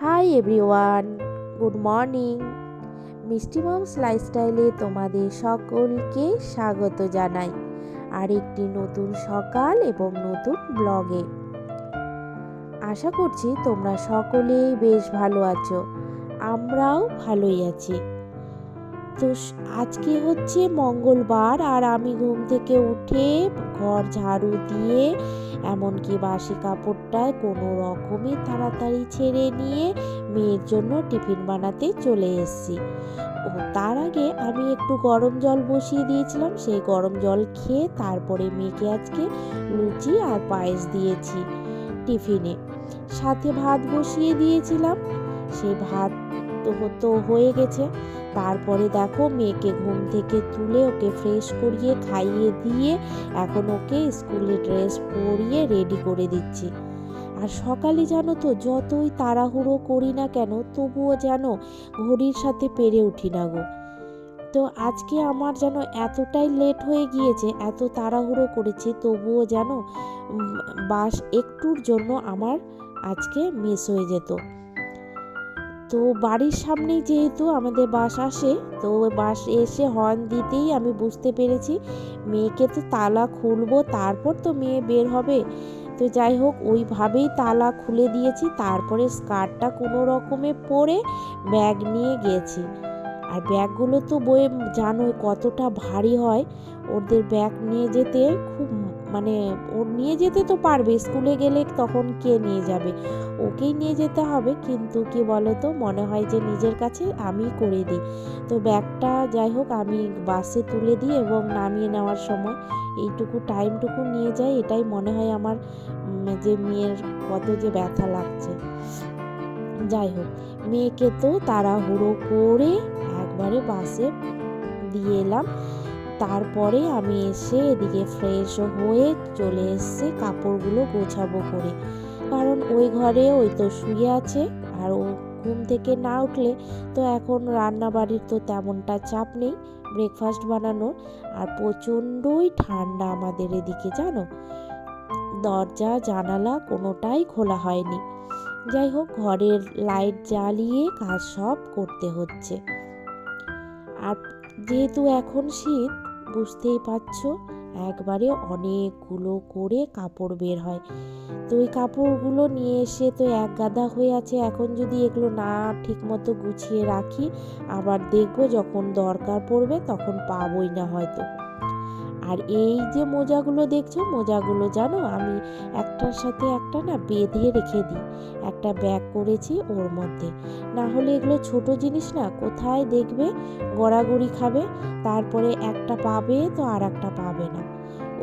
Hi everyone, good morning. Mishti Moms লাইফস্টাইলে তোমাদের সকলকে স্বাগত জানাই আর একটি নতুন সকাল এবং নতুন ব্লগে। আশা করছি তোমরা সকলেই বেশ ভালো আছো, আমরাও ভালোই আছি। তো আজকে হচ্ছে মঙ্গলবার আর আমি ঘুম থেকে উঠে ঘর ঝাড়ু দিয়ে এমনকি বাসি কাপড়টা কোনো রকমে তাড়াতাড়ি ছেড়ে নিয়ে মেয়ের জন্য টিফিন বানাতে চলে এসেছি। ও, তার আগে আমি একটু গরম জল বসিয়ে দিয়েছিলাম, সেই গরম জল খেয়ে তারপরে মেয়েকে আজকে লুচি আর পায়েস দিয়েছি টিফিনে। সাথে ভাত বসিয়ে দিয়েছিলাম সেই ভাত তো হয়ে গেছে। তারপরে দেখো মেয়েকে ঘুম থেকে তুলে ওকে ফ্রেশ করিয়ে খাইয়ে দিয়ে এখন ওকে স্কুলে ড্রেস পরিয়ে রেডি করে দিচ্ছি। আর সকালে জানো তো যতই তাড়াহুড়ো করি না কেন, তবুও যেন ঘড়ির সাথে পেরে উঠি না গো। তো আজকে আমার যেন এতটাই লেট হয়ে গিয়েছে, এত তাড়াহুড়ো করেছি, তবুও যেন বাস একটুর জন্য আমার আজকে মিস হয়ে যেত। তো বাড়ির সামনেই যেহেতু আমাদের বাস আসে, তো বাস এসে হর্ন দিতেই আমি বুঝতে পেরেছি, মেয়েকে তো তালা খুলবো, তারপর তো মেয়ে বের হবে। তো যাই হোক, ওইভাবেই তালা খুলে দিয়েছি, তারপরে স্কার্টটা কোনো রকমে পরে ব্যাগ নিয়ে গেছি। আর ব্যাগগুলো তো বয়ে জানোই কতটা ভারী হয়, ওদের ব্যাগ নিয়ে যেতে খুব মানে ও নিয়ে যেতে তো পারবে, স্কুলে গেলে তখন কে নিয়ে যাবে? ওকেই নিয়ে যেতে হবে, কিন্তু কি বলো তো মনে হয় যে নিজের কাছে আমি করে দিই। তো ব্যাগটা যাই হোক, আমি বাসে তুলে দিই এবং নামিয়ে নেওয়ার সময় এইটুকু টাইমটুকু নিয়ে যাই, এটাই মনে হয় আমার যে মেয়ের কত যে ব্যথা লাগছে। যাই হোক, মেয়েকে তো তাড়াহুড়ো করে একবারে বাসে দিয়ে এলাম। তারপরে আমি এসে এদিকে ফ্রেশ হয়ে চলে এসেছি কাপড়গুলো গোছাবো করে। কারণ ওই ঘরে ওই তো শুয়ে আছে আর ও ঘুম থেকে না উঠলে তো এখন রান্না বাড়ির তো তেমনটা চাপ নেই ব্রেকফাস্ট বানানোর। আর প্রচণ্ডই ঠান্ডা আমাদের এদিকে, জানো? দরজা, জানালা কোনোটাই খোলা হয়নি। যাই হোক, ঘরের লাইট জ্বালিয়ে কাজ সব করতে হচ্ছে। আর যেহেতু এখন শীত বুঝতেই পারছ, একবারে অনেকগুলো করে কাপড় বের হয়। তো ওই কাপড়গুলো নিয়ে এসে তো এক গাদা হয়ে আছে, এখন যদি এগুলো না ঠিকমতো গুছিয়ে রাখি, আবার দেখব যখন দরকার পড়বে তখন পাবই না হয়তো। আর এই যে মোজাগুলো দেখছ, মোজাগুলো জানো? আমি একটার সাথে একটা না বেঁধে রেখে দিই। একটা ব্যাগ করেছি ওর মধ্যে। না হলে এগুলো ছোট জিনিস না, কোথায় দেখবে? গড়াগড়ি খাবে, তারপরে একটা পাবে তো আর একটা পাবে না।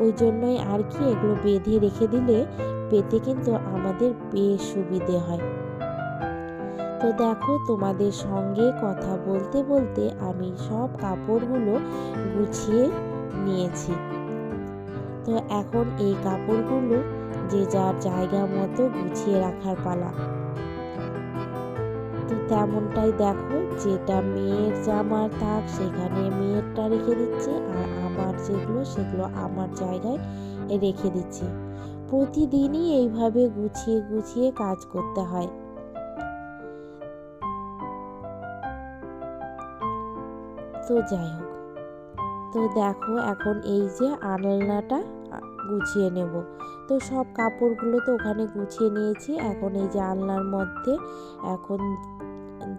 ওই জন্যই আর কি এগুলো বেঁধে রেখে দিলে পেতে কিন্তু আমাদের বেশ সুবিধে হয়। তো দেখো, তোমাদের সঙ্গে কথা বলতে বলতে আমি সব কাপড়গুলো গুছিয়ে নিয়েছি। তো এখন এই কাপড়গুলো যে যার জায়গা মতো গুছিয়ে রাখার পালা। তো তেমনটাই দেখো, যেটা মেয়ের জামার থাক, সেখানে মেয়েরটা রেখে দিচ্ছে আর আমার যেগুলো, সেগুলো আমার জায়গায় রেখে দিচ্ছি। প্রতিদিনই এইভাবে গুছিয়ে গুছিয়ে কাজ করতে হয়। তো যাই হোক। তো দেখো এখন এই যে আলনাটা গুছিয়ে নেব। তো সব কাপড়গুলো তো ওখানে গুছিয়ে নিয়েছি। এখন এই যে আলনার মধ্যে এখন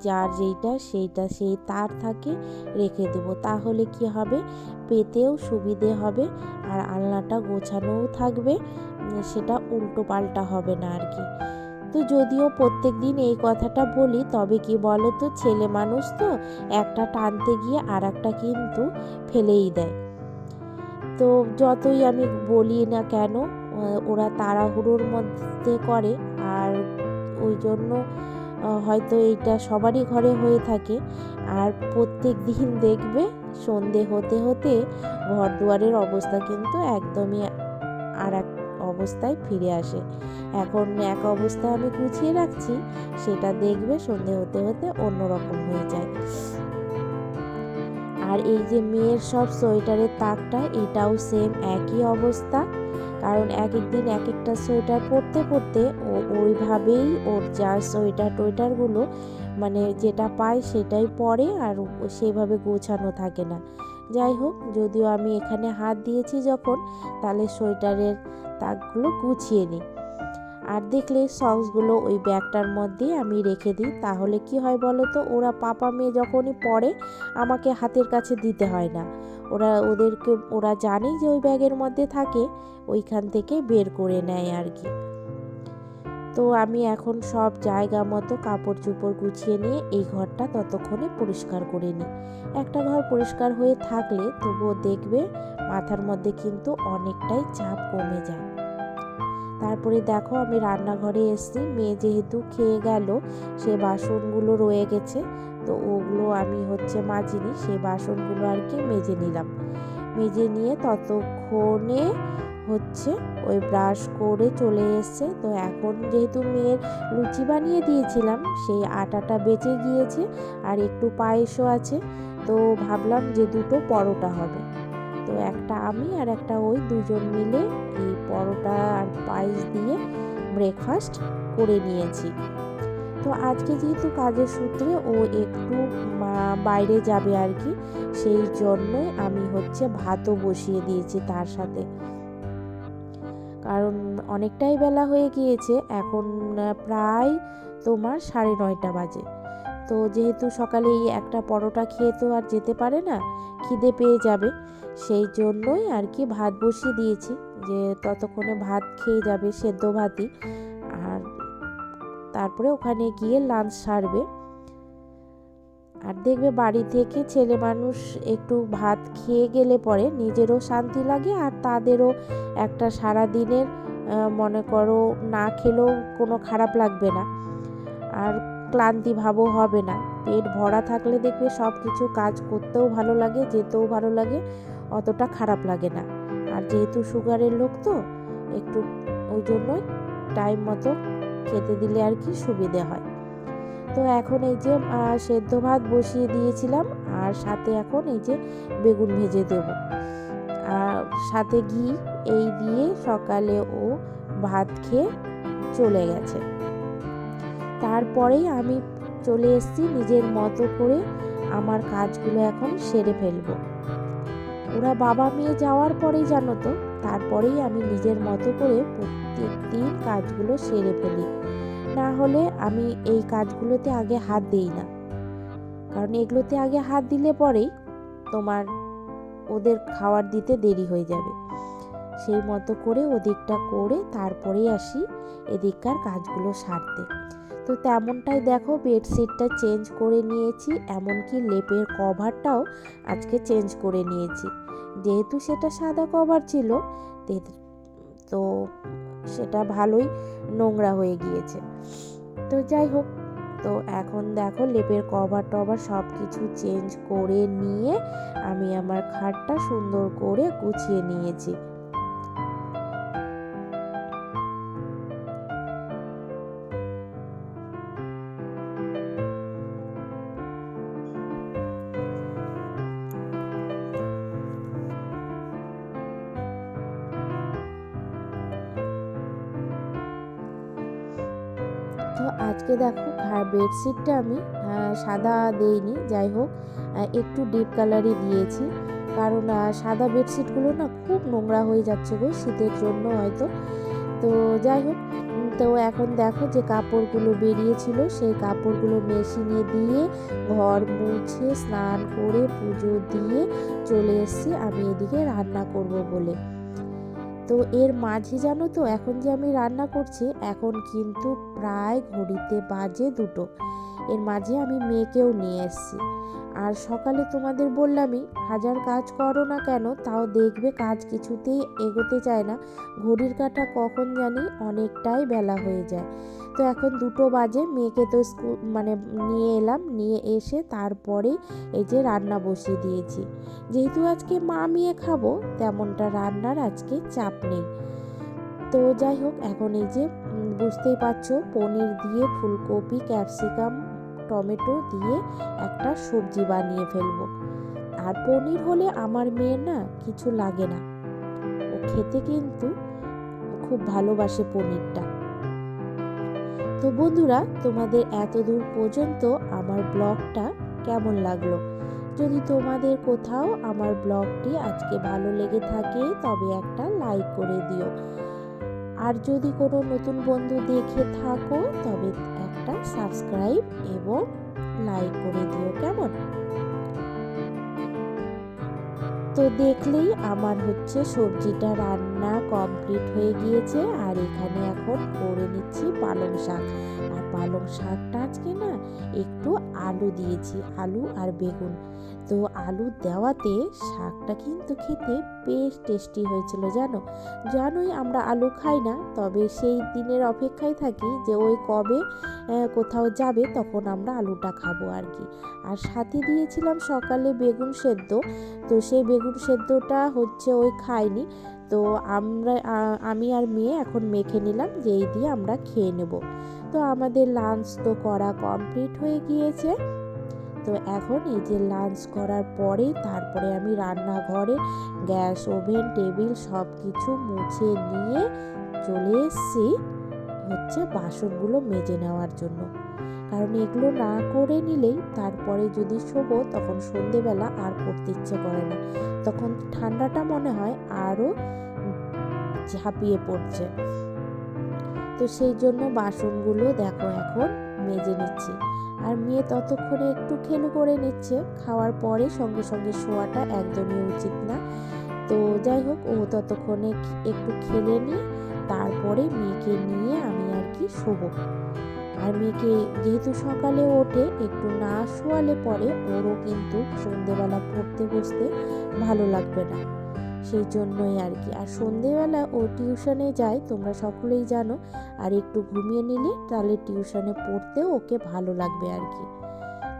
যার যেইটা সেইটা, সেই তার থাকে, রেখে দেবো। তাহলে কি হবে? পেতেও সুবিধে হবে আর আলনাটা গোছানোও থাকবে। সেটা উল্টো পাল্টা হবে না আর কি। তো যদিও প্রত্যেক দিন এই কথাটা বলি, তবে কি বলো তো ছেলে মানুষ তো একটা টানতে গিয়ে আর একটা কিন্তু ফেলেই দেয়। তো যতই আমি বলি না কেন ওরা তাড়াহুড়োর মধ্যে করে আর ওই জন্য হয়তো এইটা সবারই ঘরে হয়ে থাকে। আর প্রত্যেক দিন দেখবে সন্ধে হতে হতে ঘর দুয়ারের অবস্থা কিন্তু একদমই আর এক অবস্থায় ফিরে আসে। এখন এক অবস্থা আমি গুছিয়ে রাখছি, সেটা দেখবে সন্ধে হতে হতে অন্যরকম হয়ে যায়। আর এই যে মেয়ের সব সোয়েটারের তাকটা, এটাও সেম একই অবস্থা। কারণ এক এক দিন এক একটা সোয়েটার পরতে পরতে ও ওইভাবেই ওর যা সোয়েটার টোয়েটারগুলো মানে যেটা পায় সেটাই পরে আর সেইভাবে গোছানো থাকে না। যাই হোক, যদিও আমি এখানে হাত দিয়েছি যখন, তাহলে সোয়েটারের তাকগুলো গুছিয়ে নিই। আর দেখলে সক্সগুলো ওই ব্যাগটার মধ্যেই আমি রেখে দিই। তাহলে কি হয় বলো তো, ওরা পাপা মেয়ে যখনই পড়ে, আমাকে হাতের কাছে দিতে হয় না। ওরা ওদেরকে, ওরা জানে যে ওই ব্যাগের মধ্যে থাকে, ওইখান থেকে বের করে নেয় আর কি। তো আমি এখন সব জায়গা মতো কাপড় চোপড় গুছিয়ে নিয়ে এই ঘরটা ততক্ষণে পরিষ্কার করে নিই। একটা ঘর পরিষ্কার হয়ে থাকলে তবুও দেখবে মাথার মধ্যে কিন্তু অনেকটাই চাপ কমে যায়। তারপরে দেখো আমি রান্নাঘরে এসেছি, মেয়ে যেহেতু খেয়ে গেল, সে বাসনগুলো রয়ে গেছে, তো ওগুলো আমি হচ্ছে মাজিনি সেই বাসনগুলো আর কি মেজে নিলাম। মেজে নিয়ে ততক্ষণে হচ্ছে, ওই ব্রাশ করে চলে এসছে। তো এখন যেহেতু মেয়ের লুচি বানিয়ে দিয়েছিলাম, সেই আটাটা বেঁচে গিয়েছে আর একটু পায়েসও আছে। তো ভাবলাম যে দুটো পরোটা হবে। তো একটা আমি আর একটা ওই দুজন মিলে এই পরোটা আর পায়েস দিয়ে ব্রেকফাস্ট করে নিয়েছি। তো আজকে যেহেতু কাজের সূত্রে ও একটু বাইরে যাবে আর কি, সেই জন্যই আমি হচ্ছে ভাতও বসিয়ে দিয়েছি তার সাথে। কারণ অনেকটাই বেলা হয়ে গিয়েছে, এখন প্রায় তোমার সাড়ে নয়টা বাজে। তো যেহেতু সকালে এই একটা পরোটা খেয়ে তো আর যেতে পারে না, খিদে পেয়ে যাবে। সেই জন্যই আর কি ভাত বসিয়ে দিয়েছি যে ততক্ষণে ভাত খেয়ে যাবে সেদ্ধ ভাতই। আর তারপরে ওখানে গিয়ে লাঞ্চ সারবে। আর দেখবে বাড়ি থেকে ছেলে মানুষ একটু ভাত খেয়ে গেলে পরে নিজেরও শান্তি লাগে আর তাদেরও একটা সারা দিনের মনে করো না খেলেও কোনো খারাপ লাগবে না। আর ক্লান্তি ভাবও হবে না। পেট ভরা থাকলে দেখবে সব কিছু কাজ করতেও ভালো লাগে, যেতেও ভালো লাগে, অতটা খারাপ লাগে না। আর যেহেতু সুগারের লোক তো, একটু ওই জন্যই টাইম মতো খেতে দিলে আর কি সুবিধে হয়। তো এখন এই যে সেদ্ধ ভাত বসিয়ে দিয়েছিলাম আর সাথে এখন এই যে বেগুন ভেজে দেব। আর সাথে ঘি এই দিয়ে সকালে ও ভাত খেয়ে চলে গেছে। তারপরেই আমি চলে এসেছি নিজের মতো করে আমার কাজগুলো এখন সেরে ফেলব। ওরা বাবা মেয়ে যাওয়ার পরেই জানো তো, তারপরেই আমি নিজের মতো করে প্রত্যেক দিন কাজগুলো সেরে ফেলি। না হলে আমি এই কাজগুলোতে আগে হাত দিই না। কারণ এগুলোতে আগে হাত দিলে পরেই তোমার ওদের খাবার দিতে দেরি হয়ে যাবে। সেই মতো করে ওদিকটা করে তারপরেই আসি এদিককার কাজগুলো সারতে। তো তেমনটাই দেখো বেডশিটটা চেঞ্জ করে নিয়েছি, এমনকি লেপের কভারটাও আজকে চেঞ্জ করে নিয়েছি। যেহেতু সেটা সাদা কভার ছিল তো সেটা ভালোই নোংরা হয়ে গিয়েছে। তো যাই হোক, তো এখন দেখো লেপের কভার টভার সব কিছু চেঞ্জ করে নিয়ে আমি আমার খাটটা সুন্দর করে গুছিয়ে নিয়েছি। আজকে দেখো বেডশিটটা আমি সাদা দেইনি, যাই হোক একটু ডিপ কালারই দিয়েছি। কারণ সাদা বেডশিটগুলো না খুব নোংরা হয়ে যাচ্ছে গো শীতের জন্য হয়তো। তো যাই হোক তো এখন দেখো যে কাপড়গুলো বেরিয়েছিল, সেই কাপড়গুলো মেশিনে দিয়ে ঘর মুছে, স্নান করে, পুজো দিয়ে চলে এসেছি। আমি এদিকে রান্না করব বলে। তো এর মাঝে জানো তো, এখন যে আমি রান্না করছি, এখন কিন্তু প্রায় ঘড়িতে বাজে দুটো। এর মাঝে আমি মেয়েকেও নিয়ে এসেছি। আর সকালে তোমাদের বললামই, হাজার কাজ করো না কেন, তাও দেখবে কাজ কিছুতেই এগোতে চায় না। ঘড়ির কাটা কখন জানি অনেকটাই বেলা হয়ে যায়। তো এখন দুটো বাজে, মেয়েকে তো স্কুল মানে নিয়ে এলাম, নিয়ে এসে তারপরে এই যে রান্না বসিয়ে দিয়েছি। যেহেতু আজকে মা মেয়ে খাব, তেমনটা রান্নার আজকে চাপ নেই। তো যাই হোক, এখন এই যে বুঝতেই পারছ, পনির দিয়ে ফুলকপি, ক্যাপসিকাম টমেটো দিয়ে একটা সবজি বানিয়ে ফেলব। আর পনির হলে আমার মেয়ের না কিছু লাগে না। ও খেতে কিন্তু খুব ভালোবাসে পনিরটা। তো বন্ধুরা, তোমাদের এত দূর পর্যন্ত আমার ব্লগটা কেমন লাগল? যদি তোমাদের কোথাও আমার ব্লগটি আজকে ভালো লেগে থাকে, তবে একটা লাইক করে দিও। আর যদি কোনো নতুন বন্ধু দেখে থাকো, তবে একটা সাবস্ক্রাইব এবং লাইক করে দিও কেমন? তো দেখলেই আমার হচ্ছে সবজিটা রান্না কমপ্লিট হয়ে গিয়েছে, আর এখানে এখন করে নিচ্ছি পালং শাক। আর পালং শাকটা আজকে না একটু আলু দিয়েছি, আলু আর বেগুন। তো আলু দেওয়াতে শাকটা কিন্তু খেতে বেশ টেস্টি হয়েছিল, জানো? জানোই আমরা আলু খাই না, তবে সেই দিনের অপেক্ষায় থাকি যে ওই কবে কোথাও যাবে তখন আমরা আলুটা খাব আর কি। আর সাথে দিয়েছিলাম সকালে বেগুন সেদ্ধ, তো সেই বেগুন সেদ্ধটা হচ্ছে ওই খাইনি। তো আমরা আমি আর মেয়ে এখন মেখে নিলাম যে এই দিয়ে আমরা খেয়ে নেব। তো আমাদের লাঞ্চ তো করা কমপ্লিট হয়ে গিয়েছে। তো এখন এই যে লাঞ্চ করার পরে তারপরে আমি রান্নাঘরে গ্যাস, ওভেন, টেবিল সব কিছু মুছে নিয়ে চলে এসেছি হচ্ছে বাসনগুলো মেজে নেওয়ার জন্য। কারণ এগুলো না করে নিলেই তারপরে যদি শোবো তখন সন্ধেবেলা আর করতে ইচ্ছে করে না। তখন ঠান্ডাটা মনে হয় আরও ঝাঁপিয়ে পড়ছে। তো সেই জন্য বাসনগুলো দেখো এখন মেজে নিচ্ছি। আর মেয়ে ততক্ষণে একটু খেলু করে নিচ্ছে। খাওয়ার পরে সঙ্গে সঙ্গে শোয়াটা একদমই উচিত না। তো যাই হোক, ও ততক্ষণে একটু খেলে নিয়ে, তারপরে মেয়েকে নিয়ে আমি আর কি শোবো। আর মেয়েকে যেহেতু সকালে ওঠে, একটু না শোয়ালে পরে ওরও কিন্তু সন্ধেবেলা পড়তে বসতে ভালো লাগবে না। সেই জন্যই আর কি। আর সন্ধেবেলা ও টিউশনে যায় তোমরা সকলেই জানো। আর একটু ঘুমিয়ে নিলে তাহলে টিউশনে পড়তেও ওকে ভালো লাগবে আর কি।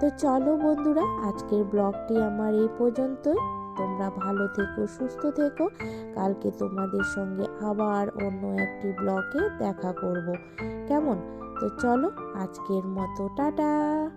তো চলো বন্ধুরা, আজকের ব্লগটি আমার এই পর্যন্তই। তোমরা ভালো থেকো, সুস্থ থেকো। কালকে তোমাদের সঙ্গে আবার অন্য একটি ব্লগে দেখা করব। কেমন? তো চলো, আজকের মতো, টাটা!